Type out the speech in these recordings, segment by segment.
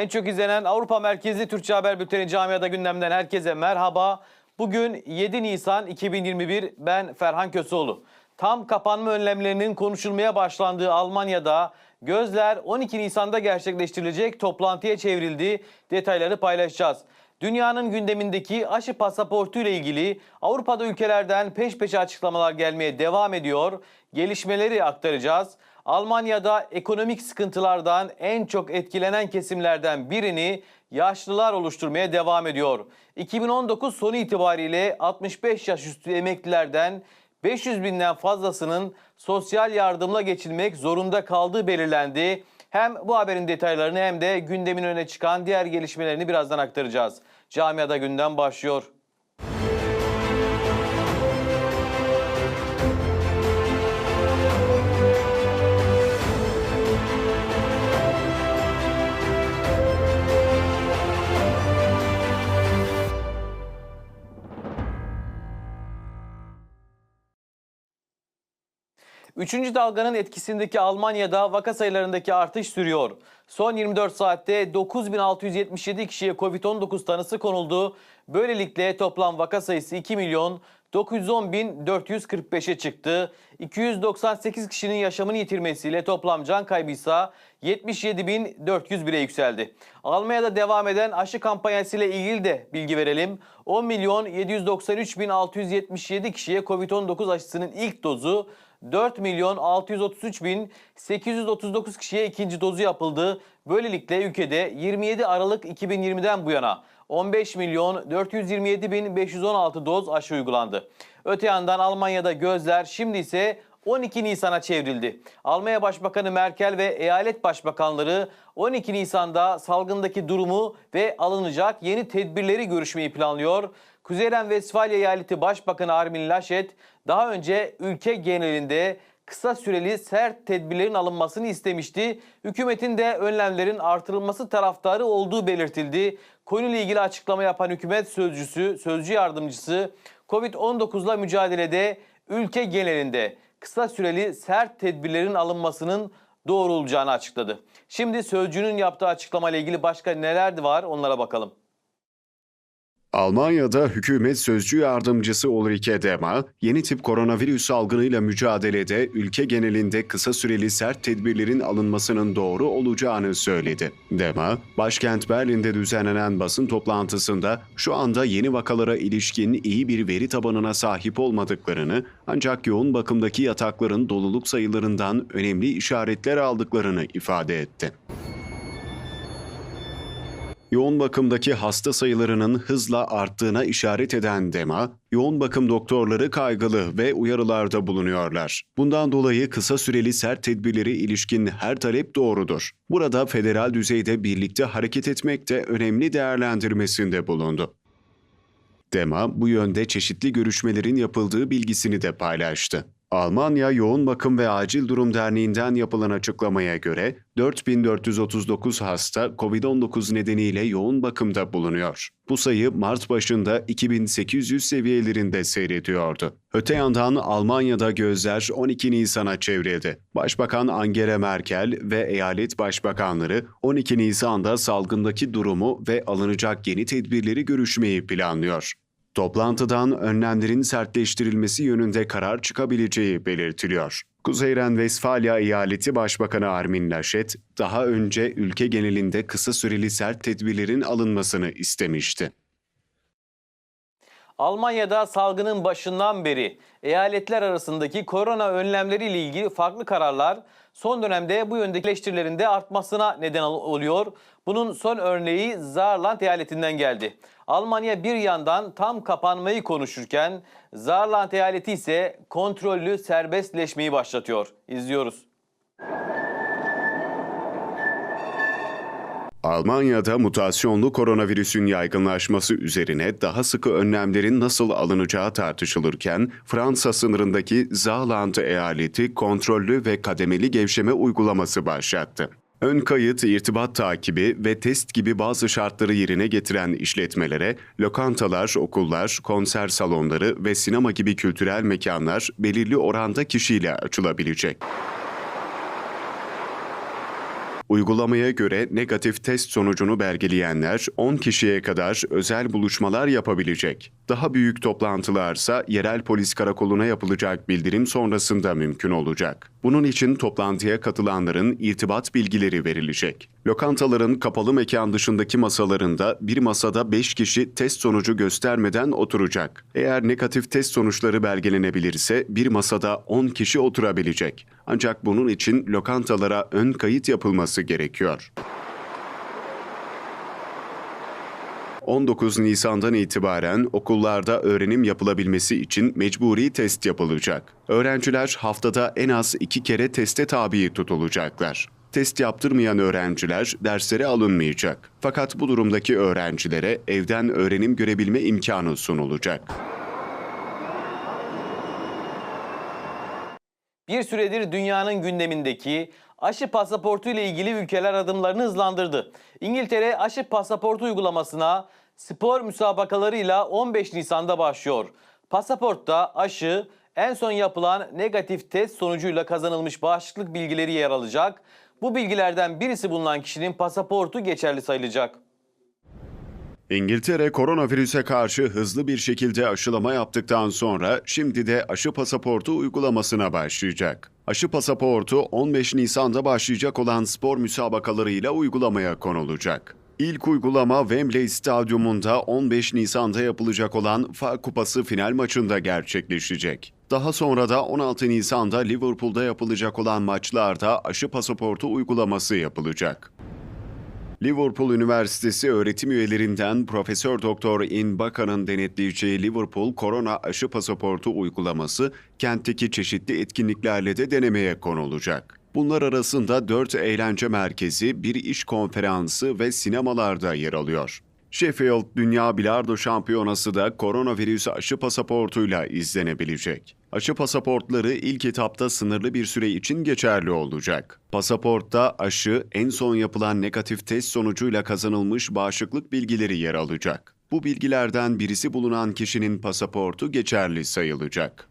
En çok izlenen Avrupa merkezli Türkçe Haber Bülteni Camiada gündemden herkese merhaba. Bugün 7 Nisan 2021 ben Ferhan Köseoğlu. Tam kapanma önlemlerinin konuşulmaya başlandığı Almanya'da gözler 12 Nisan'da gerçekleştirilecek toplantıya çevrildi. Detayları paylaşacağız. Dünyanın gündemindeki aşı pasaportu ile ilgili Avrupa'da ülkelerden peş peşe açıklamalar gelmeye devam ediyor. Gelişmeleri aktaracağız. Almanya'da ekonomik sıkıntılardan en çok etkilenen kesimlerden birini yaşlılar oluşturmaya devam ediyor. 2019 sonu itibariyle 65 yaş üstü emeklilerden 500 binden fazlasının sosyal yardımla geçinmek zorunda kaldığı belirlendi. Hem bu haberin detaylarını hem de gündemin öne çıkan diğer gelişmelerini birazdan aktaracağız. Camiada gündem başlıyor. Üçüncü dalganın etkisindeki Almanya'da vaka sayılarındaki artış sürüyor. Son 24 saatte 9677 kişiye Covid-19 tanısı konuldu. Böylelikle toplam vaka sayısı 2 milyon 910.445'e çıktı. 298 kişinin yaşamını yitirmesiyle toplam can kaybı ise 77.401'e yükseldi. Almanya'da devam eden aşı kampanyası ile ilgili de bilgi verelim. 10 milyon 793.677 kişiye Covid-19 aşısının ilk dozu 4 milyon 633 bin 839 kişiye ikinci dozu yapıldı. Böylelikle ülkede 27 Aralık 2020'den bu yana 15 milyon 427 bin 516 doz aşı uygulandı. Öte yandan Almanya'da gözler şimdi ise 12 Nisan'a çevrildi. Almanya Başbakanı Merkel ve eyalet başbakanları 12 Nisan'da salgındaki durumu ve alınacak yeni tedbirleri görüşmeyi planlıyor. Kuzey Ren-Vesfalya Eyaleti Başbakanı Armin Laschet daha önce ülke genelinde kısa süreli sert tedbirlerin alınmasını istemişti. Hükümetin de önlemlerin artırılması taraftarı olduğu belirtildi. Konuyla ilgili açıklama yapan hükümet sözcüsü, sözcü yardımcısı Covid-19'la mücadelede ülke genelinde kısa süreli sert tedbirlerin alınmasının doğru olacağını açıkladı. Şimdi sözcünün yaptığı açıklamayla ilgili başka neler var onlara bakalım. Almanya'da hükümet sözcü yardımcısı Ulrike Dema, yeni tip koronavirüs salgınıyla mücadelede ülke genelinde kısa süreli sert tedbirlerin alınmasının doğru olacağını söyledi. Dema, başkent Berlin'de düzenlenen basın toplantısında şu anda yeni vakalara ilişkin iyi bir veri tabanına sahip olmadıklarını ancak yoğun bakımdaki yatakların doluluk sayılarından önemli işaretler aldıklarını ifade etti. Yoğun bakımdaki hasta sayılarının hızla arttığına işaret eden DEMA, yoğun bakım doktorları kaygılı ve uyarılarda bulunuyorlar. Bundan dolayı kısa süreli sert tedbirleri ilişkin her talep doğrudur. Burada federal düzeyde birlikte hareket etmek de önemli değerlendirmesinde bulundu. DEMA bu yönde çeşitli görüşmelerin yapıldığı bilgisini de paylaştı. Almanya Yoğun Bakım ve Acil Durum Derneği'nden yapılan açıklamaya göre 4439 hasta COVID-19 nedeniyle yoğun bakımda bulunuyor. Bu sayı Mart başında 2800 seviyelerinde seyrediyordu. Öte yandan Almanya'da gözler 12 Nisan'a çevrildi. Başbakan Angela Merkel ve eyalet başbakanları 12 Nisan'da salgındaki durumu ve alınacak yeni tedbirleri görüşmeyi planlıyor. Toplantıdan önlemlerin sertleştirilmesi yönünde karar çıkabileceği belirtiliyor. Kuzey Ren-Vesfalya Eyaleti Başbakanı Armin Laschet, daha önce ülke genelinde kısa süreli sert tedbirlerin alınmasını istemişti. Almanya'da salgının başından beri eyaletler arasındaki korona önlemleriyle ilgili farklı kararlar son dönemde bu yöndeki eleştirilerin de artmasına neden oluyor. Bunun son örneği Saarland eyaletinden geldi. Almanya bir yandan tam kapanmayı konuşurken Saarland eyaleti ise kontrollü serbestleşmeyi başlatıyor. İzliyoruz. Almanya'da mutasyonlu koronavirüsün yaygınlaşması üzerine daha sıkı önlemlerin nasıl alınacağı tartışılırken Fransa sınırındaki Saarland eyaleti kontrollü ve kademeli gevşeme uygulaması başlattı. Ön kayıt, irtibat takibi ve test gibi bazı şartları yerine getiren işletmelere, lokantalar, okullar, konser salonları ve sinema gibi kültürel mekanlar belirli oranda kişiyle açılabilecek. Uygulamaya göre negatif test sonucunu belgeleyenler 10 kişiye kadar özel buluşmalar yapabilecek. Daha büyük toplantılarsa yerel polis karakoluna yapılacak bildirim sonrasında mümkün olacak. Bunun için toplantıya katılanların irtibat bilgileri verilecek. Lokantaların kapalı mekan dışındaki masalarında bir masada 5 kişi test sonucu göstermeden oturacak. Eğer negatif test sonuçları belgelenebilirse bir masada 10 kişi oturabilecek. Ancak bunun için lokantalara ön kayıt yapılması gerekiyor. 19 Nisan'dan itibaren okullarda öğrenim yapılabilmesi için mecburi test yapılacak. Öğrenciler haftada en az iki kere teste tabi tutulacaklar. Test yaptırmayan öğrenciler derslere alınmayacak. Fakat bu durumdaki öğrencilere evden öğrenim görebilme imkanı sunulacak. Bir süredir dünyanın gündemindeki aşı pasaportu ile ilgili ülkeler adımlarını hızlandırdı. İngiltere aşı pasaportu uygulamasına spor müsabakalarıyla 15 Nisan'da başlıyor. Pasaportta aşı en son yapılan negatif test sonucuyla kazanılmış bağışıklık bilgileri yer alacak. Bu bilgilerden birisi bulunan kişinin pasaportu geçerli sayılacak. İngiltere koronavirüse karşı hızlı bir şekilde aşılama yaptıktan sonra şimdi de aşı pasaportu uygulamasına başlayacak. Aşı pasaportu 15 Nisan'da başlayacak olan spor müsabakalarıyla uygulamaya konulacak. İlk uygulama Wembley Stadyumunda 15 Nisan'da yapılacak olan FA Kupası final maçında gerçekleşecek. Daha sonra da 16 Nisan'da Liverpool'da yapılacak olan maçlarda aşı pasaportu uygulaması yapılacak. Liverpool Üniversitesi öğretim üyelerinden Profesör Doktor In Bakan'ın denetleyeceği Liverpool Korona Aşı Pasaportu uygulaması kentteki çeşitli etkinliklerle de denemeye konulacak. Bunlar arasında 4 eğlence merkezi, bir iş konferansı ve sinemalarda yer alıyor. Sheffield Dünya Bilardo Şampiyonası da koronavirüs aşı pasaportuyla izlenebilecek. Aşı pasaportları ilk etapta sınırlı bir süre için geçerli olacak. Pasaportta aşı en son yapılan negatif test sonucuyla kazanılmış bağışıklık bilgileri yer alacak. Bu bilgilerden birisi bulunan kişinin pasaportu geçerli sayılacak.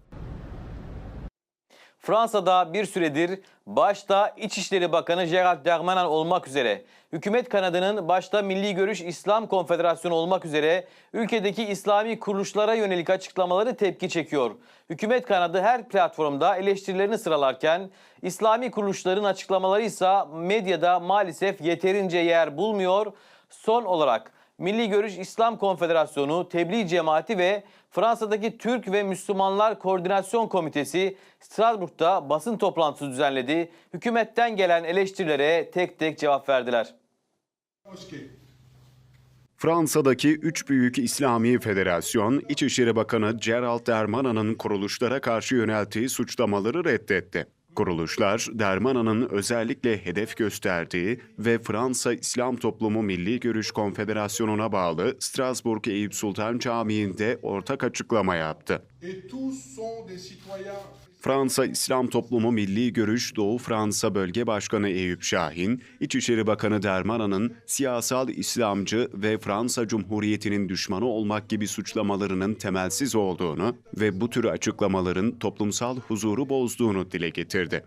Fransa'da bir süredir başta İçişleri Bakanı Gerald Darmanin olmak üzere hükümet kanadının başta Milli Görüş İslam Konfederasyonu olmak üzere ülkedeki İslami kuruluşlara yönelik açıklamaları tepki çekiyor. Hükümet kanadı her platformda eleştirilerini sıralarken İslami kuruluşların açıklamaları ise medyada maalesef yeterince yer bulmuyor. Son olarak Milli Görüş İslam Konfederasyonu, Tebliğ Cemaati ve Fransa'daki Türk ve Müslümanlar Koordinasyon Komitesi Strasbourg'da basın toplantısı düzenledi. Hükümetten gelen eleştirilere tek tek cevap verdiler. Fransa'daki üç büyük İslami federasyon, İçişleri Bakanı Gerald Darmanin'in kuruluşlara karşı yönelttiği suçlamaları reddetti. Kuruluşlar, Darmanin'in özellikle hedef gösterdiği ve Fransa İslam Toplumu Milli Görüş Konfederasyonu'na bağlı Strasbourg Eyüp Sultan Camii'nde ortak açıklama yaptı. Fransa İslam Toplumu Milli Görüş Doğu Fransa Bölge Başkanı Eyüp Şahin, İçişleri Bakanı Dermana'nın siyasal İslamcı ve Fransa Cumhuriyeti'nin düşmanı olmak gibi suçlamalarının temelsiz olduğunu ve bu tür açıklamaların toplumsal huzuru bozduğunu dile getirdi. Tracés.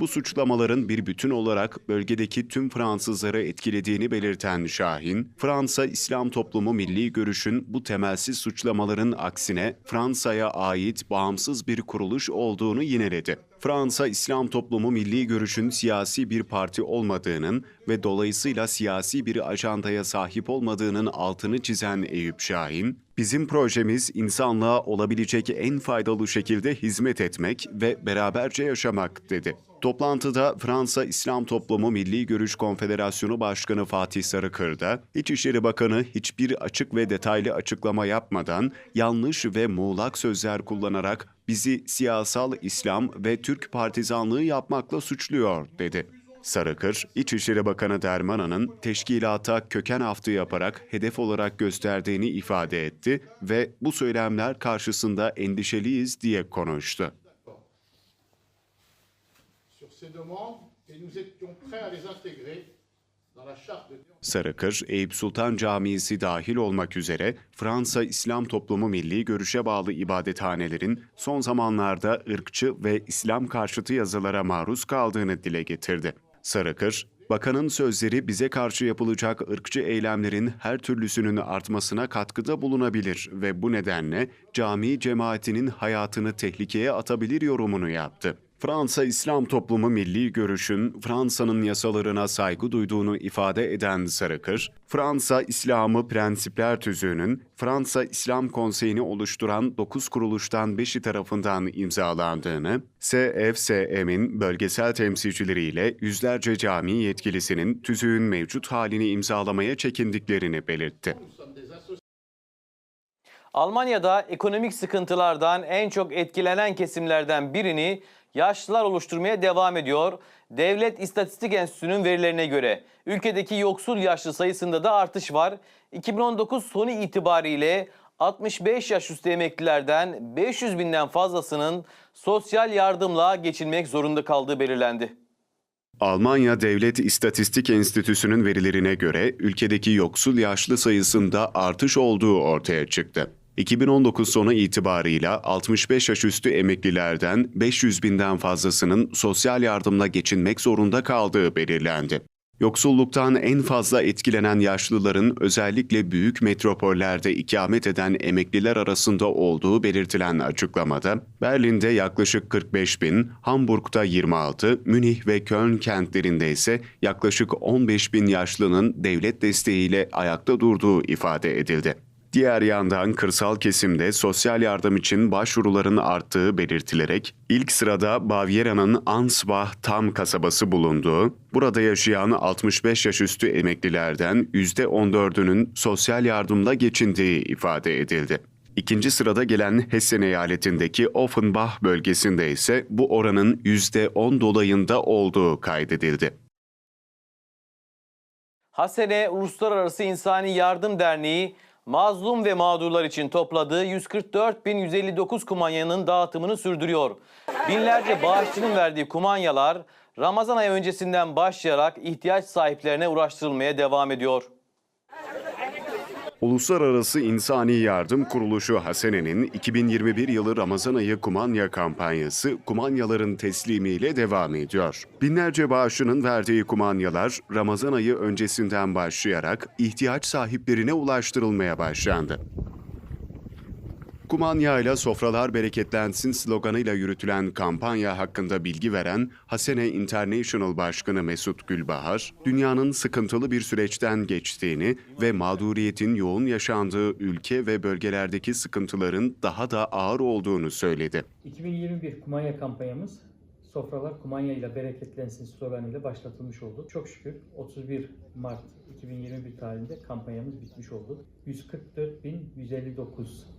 Bu suçlamaların bir bütün olarak bölgedeki tüm Fransızları etkilediğini belirten Şahin, Fransa İslam Toplumu Milli Görüş'ün bu temelsiz suçlamaların aksine Fransa'ya ait bağımsız bir kuruluş olduğunu yineledi. Fransa İslam Toplumu Milli Görüş'ün siyasi bir parti olmadığının ve dolayısıyla siyasi bir ajandaya sahip olmadığının altını çizen Eyüp Şahin, bizim projemiz insanlığa olabilecek en faydalı şekilde hizmet etmek ve beraberce yaşamak dedi. Toplantıda Fransa İslam Toplumu Milli Görüş Konfederasyonu Başkanı Fatih Sarıkır da İçişleri Bakanı hiçbir açık ve detaylı açıklama yapmadan yanlış ve muğlak sözler kullanarak bizi siyasal İslam ve Türk partizanlığı yapmakla suçluyor dedi. Sarıkır, İçişleri Bakanı Dermana'nın teşkilata köken haftı yaparak hedef olarak gösterdiğini ifade etti ve bu söylemler karşısında endişeliyiz diye konuştu. Demandes et nous étions prêts à les intégrer Sarıkır, Eyüp Sultan Camisi dahil olmak üzere Fransa İslam Toplumu Milli Görüş'e bağlı ibadethanelerin son zamanlarda ırkçı ve İslam karşıtı yazılara maruz kaldığını dile getirdi. Sarıkır, Bakanın sözleri bize karşı yapılacak ırkçı eylemlerin her türlüsünün artmasına katkıda bulunabilir ve bu nedenle cami cemaatinin hayatını tehlikeye atabilir yorumunu yaptı. Fransa İslam Toplumu Milli Görüş'ün Fransa'nın yasalarına saygı duyduğunu ifade eden Sarıkır, Fransa İslamı Prensipler Tüzüğü'nün Fransa İslam Konseyi'ni oluşturan 9 kuruluştan 5'i tarafından imzalandığını, SFSM'in bölgesel temsilcileriyle yüzlerce cami yetkilisinin tüzüğün mevcut halini imzalamaya çekindiklerini belirtti. Almanya'da ekonomik sıkıntılardan en çok etkilenen kesimlerden birini yaşlılar oluşturmaya devam ediyor. Devlet İstatistik Enstitüsü'nün verilerine göre ülkedeki yoksul yaşlı sayısında da artış var. 2019 sonu itibariyle 65 yaş üstü emeklilerden 500 binden fazlasının sosyal yardımla geçinmek zorunda kaldığı belirlendi. Almanya Devlet İstatistik Enstitüsü'nün verilerine göre ülkedeki yoksul yaşlı sayısında artış olduğu ortaya çıktı. 2019 sonu itibarıyla 65 yaş üstü emeklilerden 500 binden fazlasının sosyal yardımla geçinmek zorunda kaldığı belirlendi. Yoksulluktan en fazla etkilenen yaşlıların özellikle büyük metropollerde ikamet eden emekliler arasında olduğu belirtilen açıklamada, Berlin'de yaklaşık 45 bin, Hamburg'da 26, Münih ve Köln kentlerinde ise yaklaşık 15 bin yaşlının devlet desteğiyle ayakta durduğu ifade edildi. Diğer yandan kırsal kesimde sosyal yardım için başvuruların arttığı belirtilerek ilk sırada Bavyera'nın Ansbach tam kasabası bulunduğu, burada yaşayan 65 yaş üstü emeklilerden %14'ünün sosyal yardımla geçindiği ifade edildi. İkinci sırada gelen Hessen eyaletindeki Offenbach bölgesinde ise bu oranın %10 dolayında olduğu kaydedildi. Hasene Uluslararası İnsani Yardım Derneği mazlum ve mağdurlar için topladığı 144.159 kumanyanın dağıtımını sürdürüyor. Binlerce bağışçının verdiği kumanyalar Ramazan ayı öncesinden başlayarak ihtiyaç sahiplerine ulaştırılmaya devam ediyor. Uluslararası İnsani Yardım Kuruluşu Hasene'nin 2021 yılı Ramazan ayı kumanya kampanyası kumanyaların teslimiyle devam ediyor. Binlerce bağışçının verdiği kumanyalar Ramazan ayı öncesinden başlayarak ihtiyaç sahiplerine ulaştırılmaya başlandı. Kumanyayla sofralar bereketlensin sloganıyla yürütülen kampanya hakkında bilgi veren Hasene International Başkanı Mesut Gülbahar, dünyanın sıkıntılı bir süreçten geçtiğini ve mağduriyetin yoğun yaşandığı ülke ve bölgelerdeki sıkıntıların daha da ağır olduğunu söyledi. 2021 kumanya kampanyamız Sofralar kumanya ile bereketlensin sloganıyla başlatılmış oldu. Çok şükür 31 Mart 2021 tarihinde kampanyamız bitmiş oldu. 144.159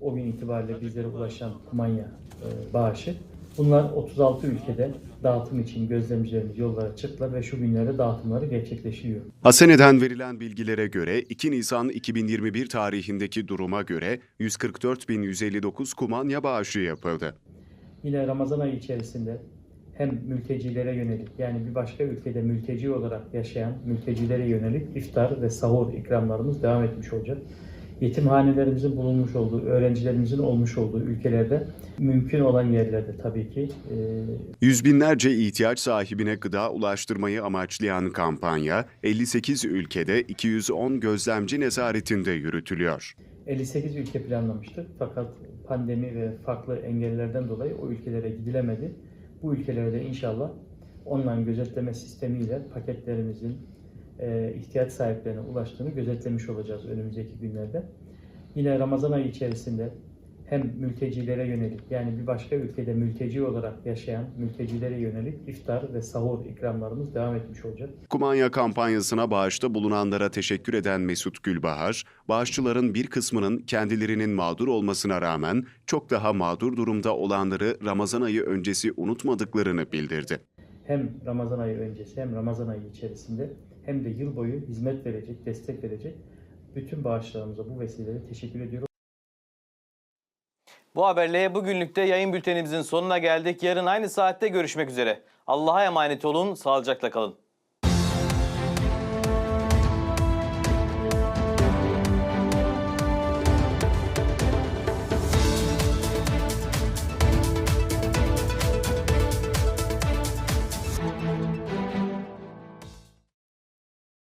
o gün itibariyle bizlere ulaşan kumanya e, bağışı. Bunlar 36 ülkede dağıtım için gözlemcilerimiz yollara çıktılar ve şu günlerde dağıtımları gerçekleşiyor. Hasene'den verilen bilgilere göre 2 Nisan 2021 tarihindeki duruma göre 144.159 kumanya bağışı yapıldı. Yine Ramazan ayı içerisinde hem mültecilere yönelik yani bir başka ülkede mülteci olarak yaşayan mültecilere yönelik iftar ve sahur ikramlarımız devam etmiş olacak. Yetimhanelerimizin bulunmuş olduğu, öğrencilerimizin olmuş olduğu ülkelerde mümkün olan yerlerde tabii ki e, Yüz binlerce ihtiyaç sahibine gıda ulaştırmayı amaçlayan kampanya 58 ülkede 210 gözlemci nezaretinde yürütülüyor. 58 ülke planlamıştık fakat pandemi ve farklı engellerden dolayı o ülkelere gidilemedi. Bu ülkelerde inşallah online gözetleme sistemiyle paketlerimizin e, ihtiyaç sahiplerine ulaştığını gözetlemiş olacağız önümüzdeki günlerde. Yine Ramazan ayı içerisinde hem mültecilere yönelik yani bir başka ülkede mülteci olarak yaşayan mültecilere yönelik iftar ve sahur ikramlarımız devam etmiş olacak. Kumanya kampanyasına bağışta bulunanlara teşekkür eden Mesut Gülbahar, bağışçıların bir kısmının kendilerinin mağdur olmasına rağmen çok daha mağdur durumda olanları Ramazan ayı öncesi unutmadıklarını bildirdi. hem Ramazan ayı öncesi hem Ramazan ayı içerisinde hem de yıl boyu hizmet verecek, destek verecek bütün bağışlarımıza bu vesileyle teşekkür ediyorum. Bu haberle bugünlükte yayın bültenimizin sonuna geldik. Yarın aynı saatte görüşmek üzere. Allah'a emanet olun, sağlıcakla kalın.